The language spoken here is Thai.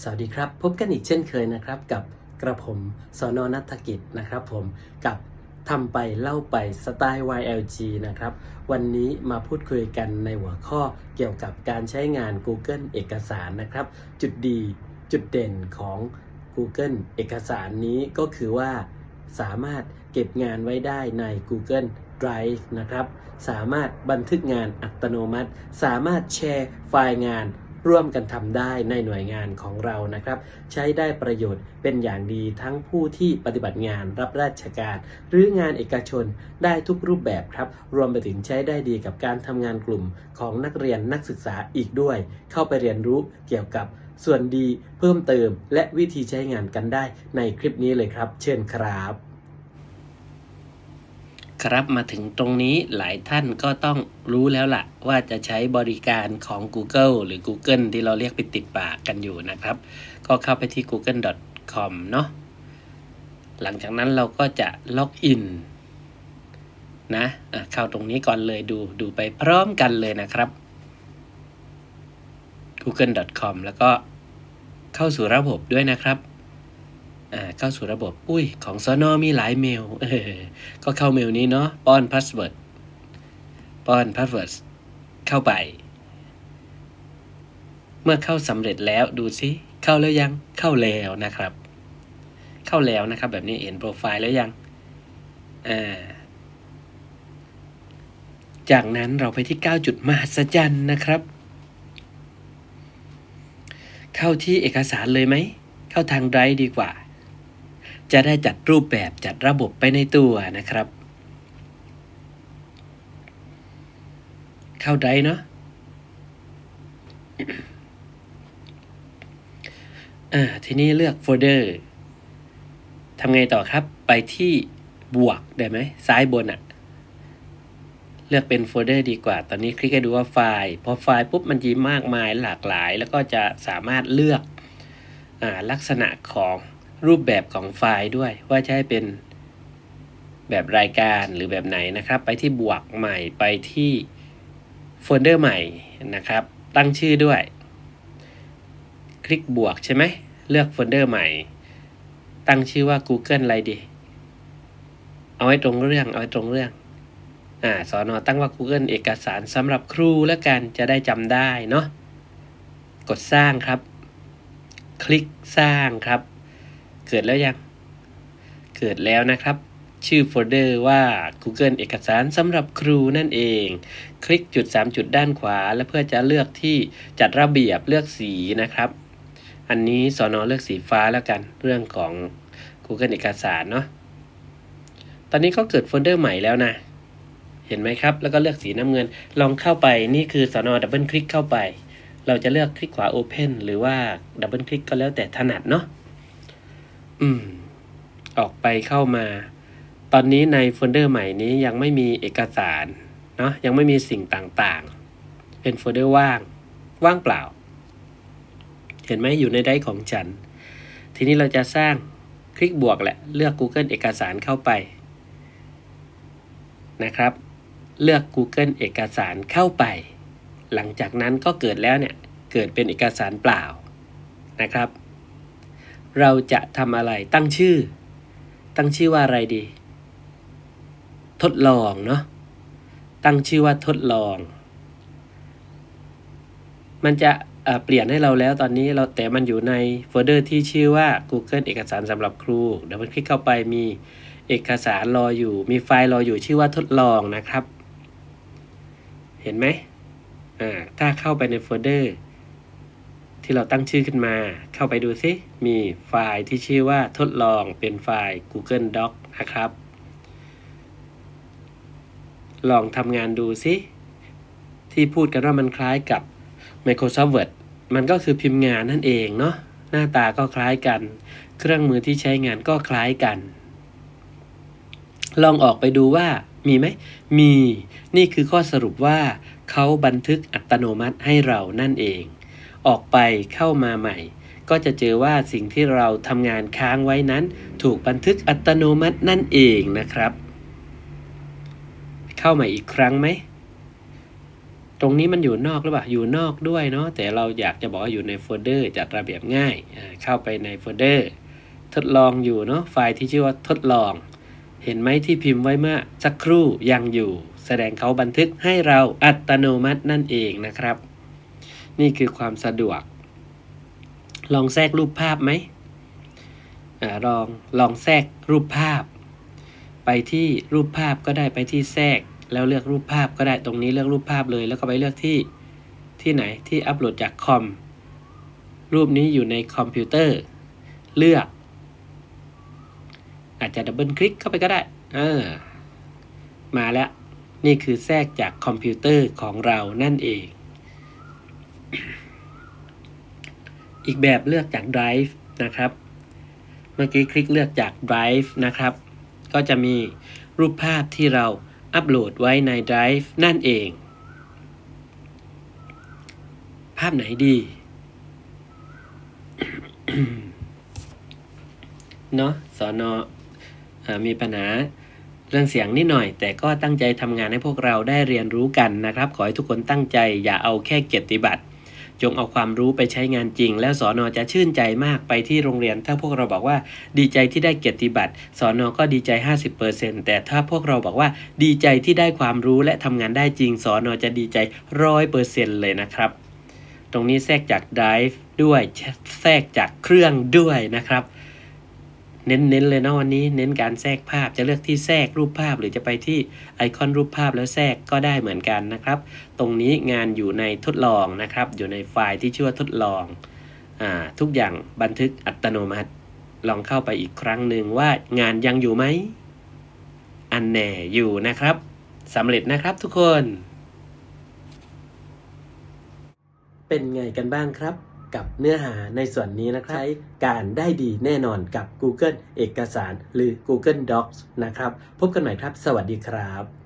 สวัสดีครับ พบกันอีกเช่นเคยนะครับกับกระผมสอนอนัฐกิจนะครับผมกับทำไปเล่าไปสไตล์ YLG นะครับ วันนี้มาพูดคุยกันในหัวข้อเกี่ยวกับการใช้งาน Google เอกสารนะครับ จุดดีจุดเด่นของ Google เอกสารนี้ก็คือว่า สามารถเก็บงานไว้ได้ใน Google Drive นะครับ สามารถบันทึกงานอัตโนมัติ สามารถแชร์ไฟล์งาน ร่วมกันทำได้ในหน่วยงานของเรานะครับ ใช้ได้ประโยชน์เป็นอย่างดีทั้งผู้ที่ปฏิบัติงานรับราชการ หรืองานเอกชนได้ทุกรูปแบบครับ รวมไปถึงใช้ได้ดีกับการทำงานกลุ่มของนักเรียนนักศึกษาอีกด้วย เข้าไปเรียนรู้เกี่ยวกับส่วนดีเพิ่มเติม และวิธีใช้งานกันได้ในคลิปนี้เลยครับ เชิญครับ ครับมาถึงตรงนี้หลายท่านก็ต้องรู้แล้วล่ะ ว่าจะใช้บริการของ Google หรือ Google ที่เราเรียกไปติดปากกันอยู่นะครับ ก็เข้าไปที่ google.com เนาะหลังจากนั้นเราก็จะล็อกอินนะะเข้าตรงนี้ก่อนเลยดูดูไปพร้อมกันเลยนะครับ google.com แล้วก็เข้าสู่ระบบด้วยนะครับ เข้าสู่ระบบ อุ้ย ของซอนอมีหลายเมลเออก็เข้าเมลนี้เนาะป้อนพาสเวิร์ดป้อนพาสเวิร์ดเข้าไป เมื่อเข้าสำเร็จแล้วดูซิ เข้าแล้วยังเข้าแล้วนะครับ เข้าแล้วนะครับ แบบนี้เห็นโปรไฟล์แล้วยังอ่าจากนั้นเราไปที่ 9 จุดมหัศจรรย์นะครับ เข้าที่เอกสารเลยไหม เข้าทางไดรดีกว่า จะได้จัดรูปแบบจัดระบบไปในตัวนะครับ เข้าไดรฟ์เนาะอ่าทีนี้เลือกโฟลเดอร์ทำไงต่อครับ ไปที่บวกได้ไหมซ้ายบนอะเลือกเป็นโฟลเดอร์ดีกว่า ตอนนี้คลิกให้ดูว่าไฟล์ พอไฟล์ปุ๊บมันจะมากมายหลากหลาย แล้วก็จะสามารถเลือกอลักษณะของ รูปแบบของไฟล์ด้วย ว่าจะให้เป็นแบบรายการหรือแบบไหนนะครับ ไปที่บวกใหม่ไปที่โฟลเดอร์ใหม่นะครับ ตั้งชื่อด้วย คลิกบวกใช่ไหมเลือกโฟลเดอร์ใหม่ ตั้งชื่อว่า Google อะไรดี เอาไว้ตรงเรื่องเอาไว้ตรงเรื่องอ่าสอนอตั้งว่า Google เอกสารสำหรับครูแล้วกันจะได้จำได้เนาะกดสร้างครับ คลิกสร้างครับ เกิดแล้วยัง เกิดแล้วนะครับ ชื่อโฟลเดอร์ว่า Google เอกสารสำหรับครูนั่นเอง คลิกจุด 3 จุดด้านขวา แล้วเพื่อจะเลือกที่จัดระเบียบเลือกสีนะครับ อันนี้สอนอเลือกสีฟ้าแล้วกันเรื่องของ Google เอกสารเนาะตอนนี้ก็เกิดโฟลเดอร์ใหม่แล้วนะ เห็นไหมครับ แล้วก็เลือกสีน้ำเงิน ลองเข้าไปนี่คือสอนอดับเบิลคลิกเข้าไป เราจะเลือกคลิกขวา Open หรือว่าดับเบิลคลิกก็แล้วแต่ถนัดเนาะ อืม ออกไปเข้ามา ตอนนี้ในโฟลเดอร์ใหม่นี้ยังไม่มีเอกสารเนาะยังไม่มีสิ่งต่างๆ เป็นโฟลเดอร์ว่าง ว่างเปล่า เห็นไหมอยู่ในไดรฟ์ของฉัน ทีนี้เราจะสร้างคลิกบวกแหละ เลือก Google เอกสารเข้าไป นะครับ เลือก Google เอกสารเข้าไป หลังจากนั้นก็เกิดแล้วเนี่ย เกิดเป็นเอกสารเปล่านะครับ เราจะทำอะไรตั้งชื่อ ตั้งชื่อว่าอะไรดี ทดลองเนาะตั้งชื่อว่าทดลอง มันจะเปลี่ยนให้เราแล้วตอนนี้เราแต่มันอยู่ในโฟลเดอร์ที่ชื่อว่า Google เอกสารสำหรับครูเดี๋ยวมันคลิกเข้าไปมีเอกสารรออยู่ มีไฟล์รออยู่ชื่อว่าทดลองนะครับ เห็นไหมอ่าถ้าเข้าไปในโฟลเดอร์ ที่เราตั้งชื่อขึ้นมา เข้าไปดูซิมีไฟล์ที่ชื่อว่าทดลองเป็นไฟล์ Google Doc นะครับ ลองทำงานดูซิที่พูดกันว่ามันคล้ายกับ Microsoft Word มันก็คือพิมพ์งานนั่นเองเนาะหน้าตาก็คล้ายกัน เครื่องมือที่ใช้งานก็คล้ายกัน ลองออกไปดูว่ามีไหม มี นี่คือข้อสรุปว่า เขาบันทึกอัตโนมัติให้เรานั่นเอง ออกไปเข้ามาใหม่ ก็จะเจอว่าสิ่งที่เราทำงานค้างไว้นั้น ถูกบันทึกอัตโนมัตินั่นเองนะครับ เข้ามาอีกครั้งไหมตรงนี้มันอยู่นอกหรือเปล่า อยู่นอกด้วยเนาะ แต่เราอยากจะบอกว่าอยู่ในโฟลเดอร์จัดระเบียบง่าย เข้าไปในโฟลเดอร์ ทดลองอยู่เนาะ ไฟล์ที่ชื่อว่าทดลอง เห็นไหมที่พิมพ์ไว้เมื่อสักครู่ยังอยู่ แสดงเขาบันทึกให้เราอัตโนมัตินั่นเองนะครับ นี่คือความสะดวก ลองแทรกรูปภาพไหมอาลองลองแทรกรูปภาพ ไปที่รูปภาพก็ได้ไปที่แทรก แล้วเลือกรูปภาพก็ได้ตรงนี้เลือกรูปภาพเลย แล้วก็ไปเลือกที่ที่ไหนที่อัปโหลดจากคอมรูปนี้อยู่ในคอมพิวเตอร์ เลือก อาจจะดับเบิลคลิกเข้าไปก็ได้เออมาแล้ว นี่คือแทรกจากคอมพิวเตอร์ของเรานั่นเอง อีกแบบเลือกจาก Drive นะครับ เมื่อกี้คลิกเลือกจาก Drive นะครับ ก็จะมีรูปภาพที่เราอัปโหลดไว้ใน Drive นั่นเอง ภาพไหนดี เนาะสอนอเออมีปัญหาเรื่องเสียงนิดหน่อย แต่ก็ตั้งใจทำงานให้พวกเราได้เรียนรู้กันนะครับ ขอให้ทุกคนตั้งใจอย่าเอาแค่เกียรติบัตร จงเอาความรู้ไปใช้งานจริง แล้วสอนอจะชื่นใจมากไปที่โรงเรียน ถ้าพวกเราบอกว่าดีใจที่ได้เกียรติบัตรสอนอก็ดีใจ 50%แต่ถ้าพวกเราบอกว่าดีใจที่ได้ความรู้และทำงานได้จริงสอนอจะดีใจร้อยเปอร์เซ็นต์เลยนะครับ ตรงนี้แทรกจาก Drive ด้วยแทรกจากเครื่องด้วยนะครับ เน้นๆเลยนะวันนี้เน้นการแทรกภาพจะเลือกที่แทรกรูปภาพ หรือจะไปที่ไอคอนรูปภาพแล้วแทรกก็ได้เหมือนกันนะครับ ตรงนี้งานอยู่ในทดลองนะครับ อยู่ในไฟล์ที่ชื่อว่าทดลองอทุกอย่างบันทึกอัตโนมัติ ลองเข้าไปอีกครั้งหนึ่งว่างานยังอยู่ไหมอันแน่อยู่นะครับสำเร็จนะครับทุกคน เป็นไงกันบ้างครับ กับเนื้อหาในส่วนนี้นะครับใช้การได้ดีแน่นอนกับ Google เอกสารหรือ Google Docs นะครับ พบกันใหม่ครับ สวัสดีครับ